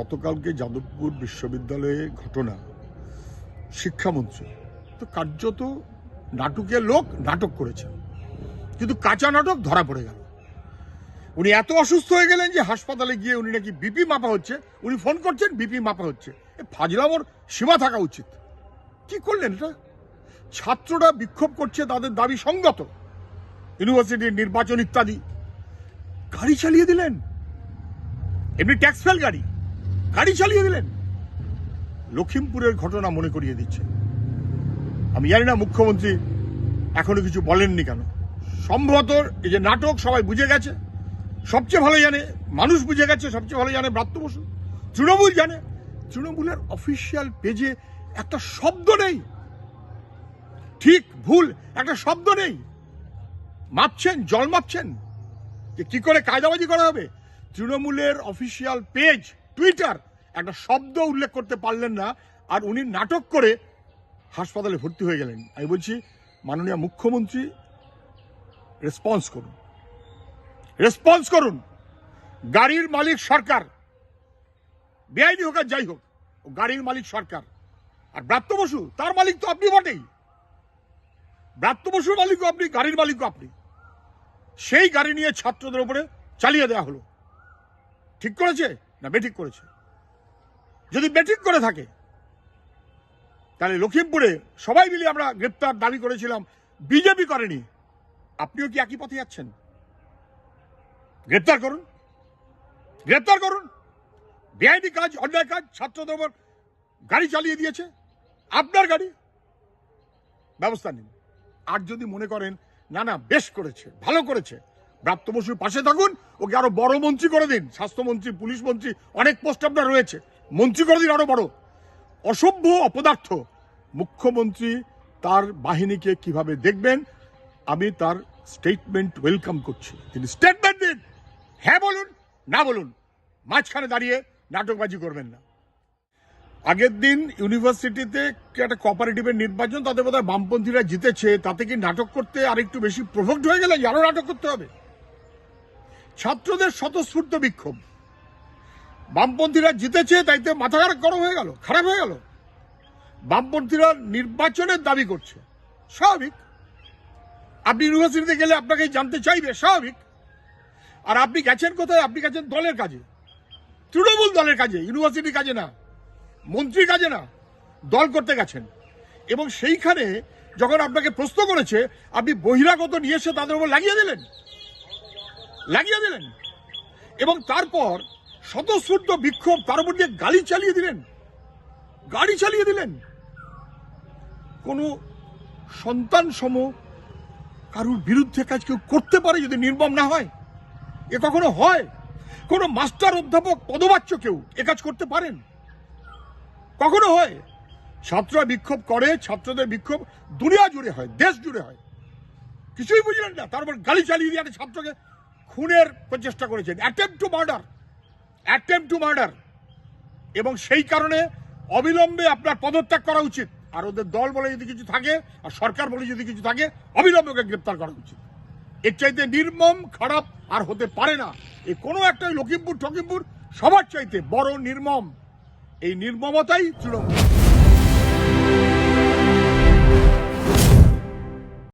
গতকালকে যাদবপুর বিশ্ববিদ্যালয়ে ঘটনা শিক্ষামন্ত্রী তো কার্যত নাটকের লোক নাটক করেছেন, কিন্তু কাঁচা নাটক ধরা পড়ে গেল। উনি এত অসুস্থ হয়ে গেলেন যে হাসপাতালে গিয়ে উনি নাকি বিপি মাপা হচ্ছে, উনি ফোন করছেন, বিপি মাপা হচ্ছে। এ ফাজলামোর সীমা থাকা উচিত। কি করলেন এটা? ছাত্ররা বিক্ষোভ করছে, তাদের দাবি সঙ্গত। ইউনিভার্সিটির নির্বাচন ইত্যাদি। গাড়ি চালিয়ে দিলেন। এমনি ট্যাক্স ফেল গাড়ি। গাড়ি চালিয়ে দিলেন। লখিমপুরের ঘটনা মনে করিয়ে দিচ্ছে। আমি জানি না মুখ্যমন্ত্রী এখনও কিছু বলেননি কেন। সম্ভবত এই যে নাটক সবাই বুঝে গেছে। সবচেয়ে ভালো জানে, মানুষ বুঝে গেছে, সবচেয়ে ভালো জানে ব্রাত্য বসু। তৃণমূল জানে। তৃণমূলের অফিসিয়াল পেজে একটা শব্দ নেই। ঠিক ভুল, একটা শব্দ নেই। মাপছেন, জল মাপছেন। যে কি করে কায়দাবাজি করা হবে? তৃণমূলের অফিসিয়াল পেজ টুইটার একটা শব্দ উল্লেখ করতে পারলেন না, আর উনি নাটক করে হাসপাতালে ভর্তি হয়ে গেলেন। আমি বলছি, মাননীয় মুখ্যমন্ত্রী রেসপন্স করুন। রেসপন্স করুন। গাড়ির মালিক সরকার। বেআইনি হোক আর যাই হোক গাড়ির মালিক সরকার। আর ব্রাত্য বসু, তার মালিক তো আপনি বটেই। ব্রাত্য বসুর মালিকও আপনি, গাড়ির মালিকও আপনি। সেই গাড়ি নিয়ে ছাত্রদের উপরে চালিয়ে দেওয়া হলো। ঠিক করেছে? না, বেঠিক করেছে। যদি বেঠিক করে থাকে, তাহলে লখিমপুরে সবাই মিলে আমরা গ্রেপ্তার দাবি করেছিলাম, বিজেপি করেনি। আপনিও কি একই পথে যাচ্ছেন? গ্রেপ্তার করুন। গ্রেপ্তার করুন। বেআইনি কাজ, অন্যায় কাজ, ছাত্রদের গাড়ি চালিয়ে দিয়েছে। আপনার গাড়ি। ব্যবস্থা নিন। আর যদি মনে করেন, না না, বেশ করেছে, ভালো করেছে প্রাপ্ত বসুর পাশে থাকুন, ওকে আরও বড় মন্ত্রী করে দিন। স্বাস্থ্যমন্ত্রী, পুলিশ মন্ত্রী, অনেক পোস্ট আপনার রয়েছে। মন্ত্রী করে দিন আরও বড়। অসভ্য অপদার্থ। মুখ্যমন্ত্রী তার বাহিনীকে কীভাবে দেখবেন, আমি তার স্টেটমেন্ট ওয়েলকাম করছি। তিনি স্টেটমেন্ট দিন। হ্যাঁ বলুন, না বলুন, মাঝখানে দাঁড়িয়ে নাটকবাজি করবেন না। আগের দিন ইউনিভার্সিটিতে একটা কোঅপারেটিভের নির্বাচন তাদের বোধহয় বামপন্থীরা জিতেছে, তাতে কি নাটক করতে আর একটু বেশি প্রভোক্ট হয়ে গেলে? আরও নাটক করতে হবে। ছাত্রদের স্বতঃস্ফূর্ত বিক্ষোভ। বামপন্থীরা জিতেছে, তাইতে মাথা খারাপ গরম হয়ে গেল, খারাপ হয়ে গেল। বামপন্থীরা নির্বাচনের দাবি করছে, স্বাভাবিক। আপনি ইউনিভার্সিটিতে গেলে আপনাকে জানতে চাইবে, স্বাভাবিক। আর আপনি গেছেন কোথায়? আপনি গেছেন দলের কাজে। তৃণমূল দলের কাজে ইউনিভার্সিটির কাজে না, মন্ত্রী কাজে না, দল করতে গেছেন। এবং সেইখানে যখন আপনাকে প্রশ্ন করেছে, আপনি বহিরাগত নিয়ে এসে তাদের উপর লাগিয়ে দিলেন? লাগিয়ে দিলেন। এবং তারপর স্বতঃস্ফূর্ত বিক্ষোভ তার উপর দিয়ে গাড়ি চালিয়ে দিলেন। গাড়ি চালিয়ে দিলেন। কোনো সন্তান সম কারুর বিরুদ্ধে কাজ কেউ করতে পারে যদি নির্মম না হয়? এ কখনো হয়? কোনো মাস্টার, অধ্যাপক, পদবাচ্য কেউ এ কাজ করতে পারেন? কখনো হয়? ছাত্ররা বিক্ষোভ করে, ছাত্রদের বিক্ষোভ দুনিয়া জুড়ে হয়, দেশ জুড়ে হয়। কিছুই বুঝলেন না তারপর গাড়ি চালিয়ে দিয়ে একটা ছাত্রকে খুনের প্রচেষ্টা করেছেন। Attempt to murder attempt to murder এবং সেই কারণে অবিলম্বে আপনার পদত্যাগ করা উচিত। আর ওদের দল বলে যদি কিছু থাকে, আর সরকার বলে যদি কিছু থাকে, অবিলম্বে গ্রেপ্তার করা উচিত। এর চাইতে নির্মম, খারাপ আর হতে পারে না। এই কোনো একটা লখিমপুর ঠকিমপুর সবার চাইতে বড় নির্মম। এই নির্মমতাই তৃণমূল।